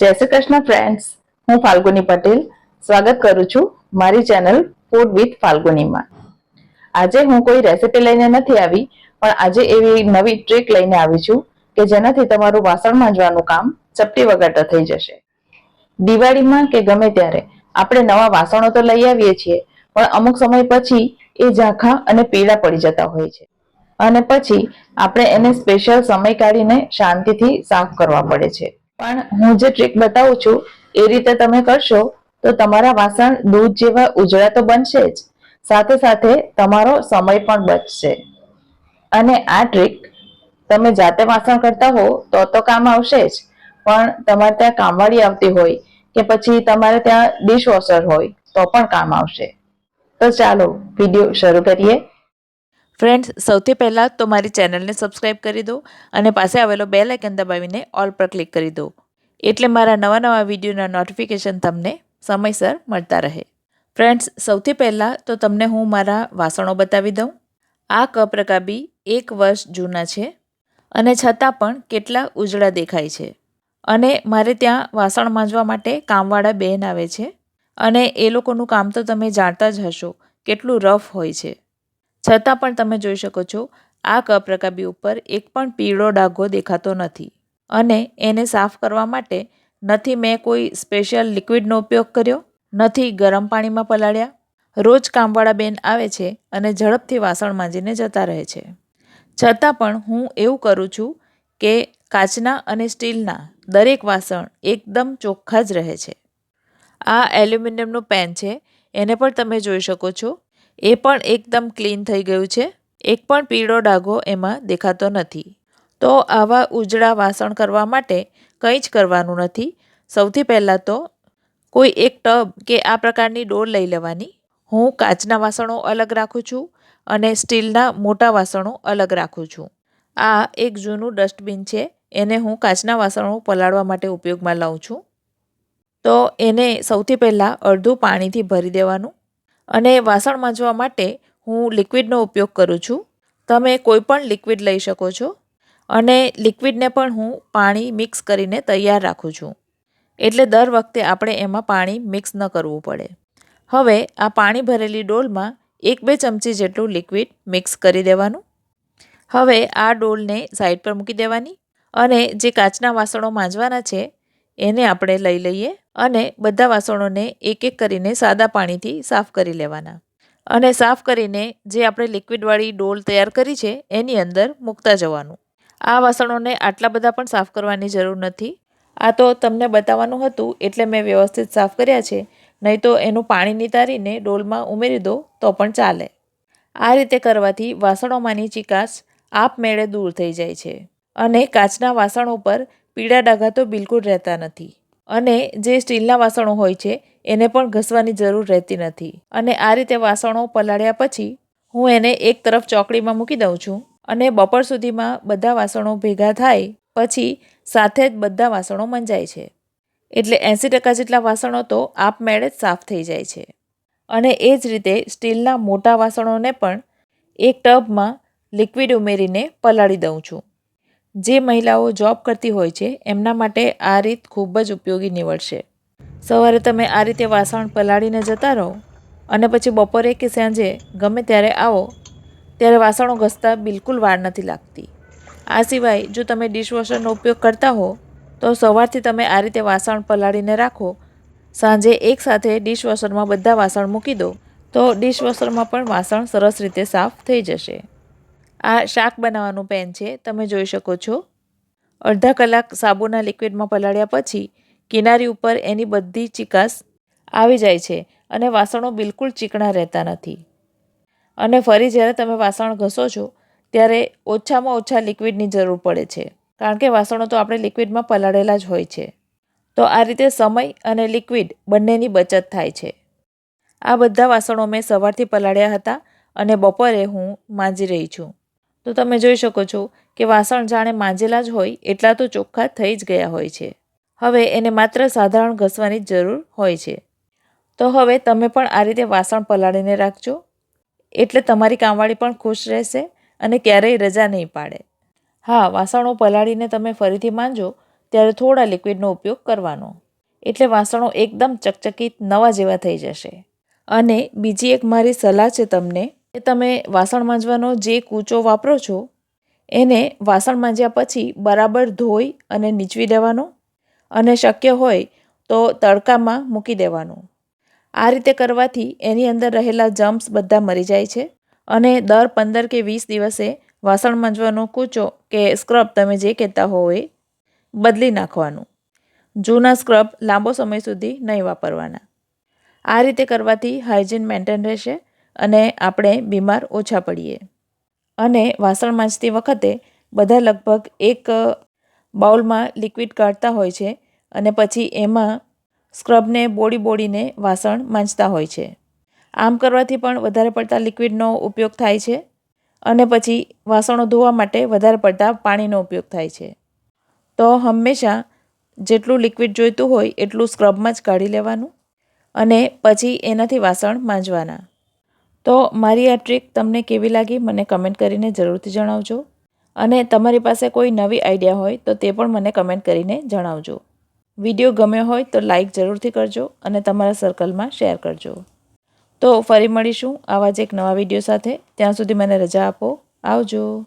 જય શ્રી કૃષ્ણ ફ્રેન્ડ્સ હું ફાલ્ગુની પટેલ. સ્વાગત કરું છું મારી ચેનલ ફૂડ વિથ ફાલ્ગુનીમાં. આજે હું કોઈ રેસીપી લઈને નથી આવી, પણ આજે એવી નવી ટ્રીક લઈને આવી છું કે જેનાથી તમારું વાસણ માંજવાનું કામ ચપટી વગર થઈ જશે. દિવાળીમાં કે ગમે ત્યારે, આપણે નવા વાસણો તો લઈ આવીએ છીએ, પણ અમુક સમય પછી એ ઝાંખા અને પીળા પડી જતા હોય છે. અને પછી આપણે એને સ્પેશિયલ સમય કાઢીને શાંતિથી સાફ કરવા પડે છે. પણ હું જે ટ્રીક બતાવું છું, એ રીતે તમે કરશો, તો તમારા વાસણ દૂધ જેવા ઉજળા તો બનશે જ. સાથે સાથે તમારો સમય પણ બચશે. અને આ ટ્રીક તમે જાતે વાસણ કરતા હો તો તો કામ આવશે જ. પણ તમારે ત્યાં કામવાળી આવતી હોય કે પછી તમારે ત્યાં ડિશવોશર હોય, તો પણ કામ આવશે. તો ચાલો વીડિયો શરૂ કરીએ. ફ્રેન્ડ્સ, સૌથી પહેલાં તો મારી ચેનલને સબસ્ક્રાઈબ કરી દો અને પાસે આવેલો બે લાઇકન દબાવીને ઓલ પર ક્લિક કરી દો. એટલે મારા નવા નવા વિડીયોના નોટિફિકેશન તમને સમયસર મળતા રહે. ફ્રેન્ડ્સ, સૌથી પહેલાં તો તમને હું મારા વાસણો બતાવી દઉં. આ કપ રકાબી એક વર્ષ જૂના છે અને છતાં પણ કેટલા ઉજળા દેખાય છે. અને મારે ત્યાં વાસણ માંજવા માટે કામવાળા બહેન આવે છે. અને એ લોકોનું કામ તો તમે જાણતા જ હશો, કેટલું રફ હોય છે. છતાં પણ તમે જોઈ શકો છો, આ કપ રકાબી ઉપર એક પણ પીળો ડાઘો દેખાતો નથી. અને એને સાફ કરવા માટે નથી મેં કોઈ સ્પેશિયલ લિક્વિડનો ઉપયોગ કર્યો? નથી ગરમ પાણીમાં પલાળ્યા? રોજ કામવાળા બેન આવે છે અને ઝડપથી વાસણ માંજીને જતા રહે છે. છતાં પણ હું એવું કરું છું કે કાચના અને સ્ટીલના દરેક વાસણ એકદમ ચોખ્ખા જ રહે છે. આ એલ્યુમિનિયમનું પેન છે, એને પણ તમે જોઈ શકો છો. એ પણ એકદમ ક્લીન થઈ ગયું છે. એક પણ પીળો ડાઘો એમાં દેખાતો નથી. તો આવા ઉજળા વાસણ કરવા માટે કંઈ જ કરવાનું નથી. સૌથી પહેલાં તો કોઈ એક ટબ કે આ પ્રકારની ડોલ લઈ લેવાની. હું કાચના વાસણો અલગ રાખું છું અને સ્ટીલના મોટા વાસણો અલગ રાખું છું. આ એક જૂનું ડસ્ટબિન છે. એને હું કાચના વાસણો પલાળવા માટે ઉપયોગમાં લઉં છું. તો એને સૌથી પહેલાં અડધું પાણીથી ભરી દેવાનું. અને વાસણ માંજવા માટે હું લિક્વિડનો ઉપયોગ કરું છું. તમે કોઈ પણ લિક્વિડ લઈ શકો છો અને લિક્વિડને પણ હું પાણી મિક્સ કરીને તૈયાર રાખું છું. એટલે દર વખતે આપણે એમાં પાણી મિક્સ ન કરવું પડે. હવે આ પાણી ભરેલી ડોલમાં એક બે ચમચી જેટલું લિક્વિડ મિક્સ કરી દેવાનું. હવે આ ડોલને સાઈડ પર મૂકી દેવાની અને જે કાચના વાસણો માંજવાના છે એને આપણે લઈ લઈએ અને બધા વાસણોને એક એક કરીને સાદા પાણીથી સાફ કરી લેવાના. અને સાફ કરીને જે આપણે લિક્વિડવાળી ડોલ તૈયાર કરી છે, એની અંદર મૂકતા જવાનું. આ વાસણોને આટલા બધા પણ સાફ કરવાની જરૂર નથી. આ તો તમને બતાવવાનું હતું, એટલે મેં વ્યવસ્થિત સાફ કર્યા છે. નહીં તો એનું પાણી નિતારીને ડોલમાં ઉમેરી દો, તો પણ ચાલે. આ રીતે કરવાથી વાસણોમાંની ચિકાસ આપમેળે દૂર થઈ જાય છે. અને કાચના વાસણો પર પીળા ડાઘા તો બિલકુલ રહેતા નથી. અને જે સ્ટીલના વાસણો હોય છે, એને પણ ઘસવાની જરૂર રહેતી નથી. અને આ રીતે વાસણો પલાળ્યા પછી, હું એને એક તરફ ચોકડીમાં મૂકી દઉં છું અને બપોર સુધીમાં બધા વાસણો ભેગા થાય, પછી સાથે જ બધા વાસણો મંજાય છે. એટલે એંસી ટકા જેટલા વાસણો તો આપમેળે જ સાફ થઈ જાય છે. અને એ જ રીતે સ્ટીલના મોટા વાસણોને પણ એક ટબમાં લિક્વિડ ઉમેરીને પલાળી દઉં છું. જે મહિલાઓ જોબ કરતી હોય છે, એમના માટે આ રીત ખૂબ જ ઉપયોગી નીવડશે. સવારે તમે આ રીતે વાસણ પલાળીને જતા રહો અને પછી બપોરે કે સાંજે ગમે ત્યારે આવો, ત્યારે વાસણો ઘસતા બિલકુલ વાર નથી લાગતી. આ સિવાય જો તમે ડિશવોશરનો ઉપયોગ કરતા હો, તો સવારથી તમે આ રીતે વાસણ પલાળીને રાખો, સાંજે એકસાથે ડિશવોશરમાં બધા વાસણ મૂકી દો, તો ડિશવોશરમાં પણ વાસણ સરસ રીતે સાફ થઈ જશે. આ શાક બનાવવાનું પેન છે, તમે જોઈ શકો છો. અડધા કલાક સાબુના લિક્વિડમાં પલાળ્યા પછી કિનારી ઉપર એની બધી ચિકાસ આવી જાય છે અને વાસણો બિલકુલ ચીકણા રહેતા નથી. અને ફરી જ્યારે તમે વાસણ ઘસો છો, ત્યારે ઓછામાં ઓછા લિક્વિડની જરૂર પડે છે, કારણ કે વાસણો તો આપણે લિક્વિડમાં પલાળેલા જ હોય છે. તો આ રીતે સમય અને લિક્વિડ બંનેની બચત થાય છે. આ બધા વાસણો મેં સવારથી પલાળ્યા હતા અને બપોરે હું માંજી રહી છું. તો તમે જોઈ શકો છો કે વાસણ જાણે માંજેલા જ હોય, એટલા તો ચોખ્ખા થઈ જ ગયા હોય છે. હવે એને માત્ર સાધારણ ઘસવાની જ જરૂર હોય છે. તો હવે તમે પણ આ રીતે વાસણ પલાળીને રાખજો. એટલે તમારી કામવાળી પણ ખુશ રહેશે અને ક્યારેય રજા નહીં પાડે. હા, વાસણો પલાળીને તમે ફરીથી માંજો, ત્યારે થોડા લિક્વિડનો ઉપયોગ કરવાનો. એટલે વાસણો એકદમ ચકચકિત નવા જેવા થઈ જશે. અને બીજી એક મારી સલાહ છે તમને કે તમે વાસણ માંજવાનો જે કૂચો વાપરો છો, એને વાસણ માંજ્યા પછી બરાબર ધોઈ અને નીચવી દેવાનો. અને શક્ય હોય તો તડકામાં મૂકી દેવાનું. આ રીતે કરવાથી એની અંદર રહેલા જમ્પ્સ બધા મરી જાય છે. અને દર પંદર કે વીસ દિવસે વાસણ માંજવાનો કૂચો કે સ્ક્રબ તમે જે કહેતા હો એ બદલી નાખવાનું. જૂના સ્ક્રબ લાંબો સમય સુધી નહીં વાપરવાના. આ રીતે કરવાથી હાઇજીન મેન્ટેન રહેશે અને આપણે બીમાર ઓછા પડીએ. અને વાસણ માંજતી વખતે બધા લગભગ એક બાઉલમાં લિક્વિડ કાઢતા હોય છે અને પછી એમાં સ્ક્રબને બોળી બોળીને વાસણ માંજતા હોય છે. આમ કરવાથી પણ વધારે પડતા લિક્વિડનો ઉપયોગ થાય છે અને પછી વાસણો ધોવા માટે વધારે પડતા પાણીનો ઉપયોગ થાય છે. તો હંમેશા જેટલું લિક્વિડ જોઈતું હોય એટલું સ્ક્રબમાં જ કાઢી લેવાનું અને પછી એનાથી વાસણ માંજવાના. તો મારી આ ટ્રીક તમને કેવી લાગી મને કમેન્ટ કરીને જરૂરથી જણાવજો. અને તમારી પાસે કોઈ નવી આઈડિયા હોય તો તે પણ મને કમેન્ટ કરીને જણાવજો. વીડિયો ગમ્યો હોય તો લાઈક જરૂરથી કરજો અને તમારા સર્કલમાં શેર કરજો. તો ફરી મળીશું આવા જ એક નવા વીડિયો સાથે. ત્યાં સુધી મને રજા આપો. આવજો.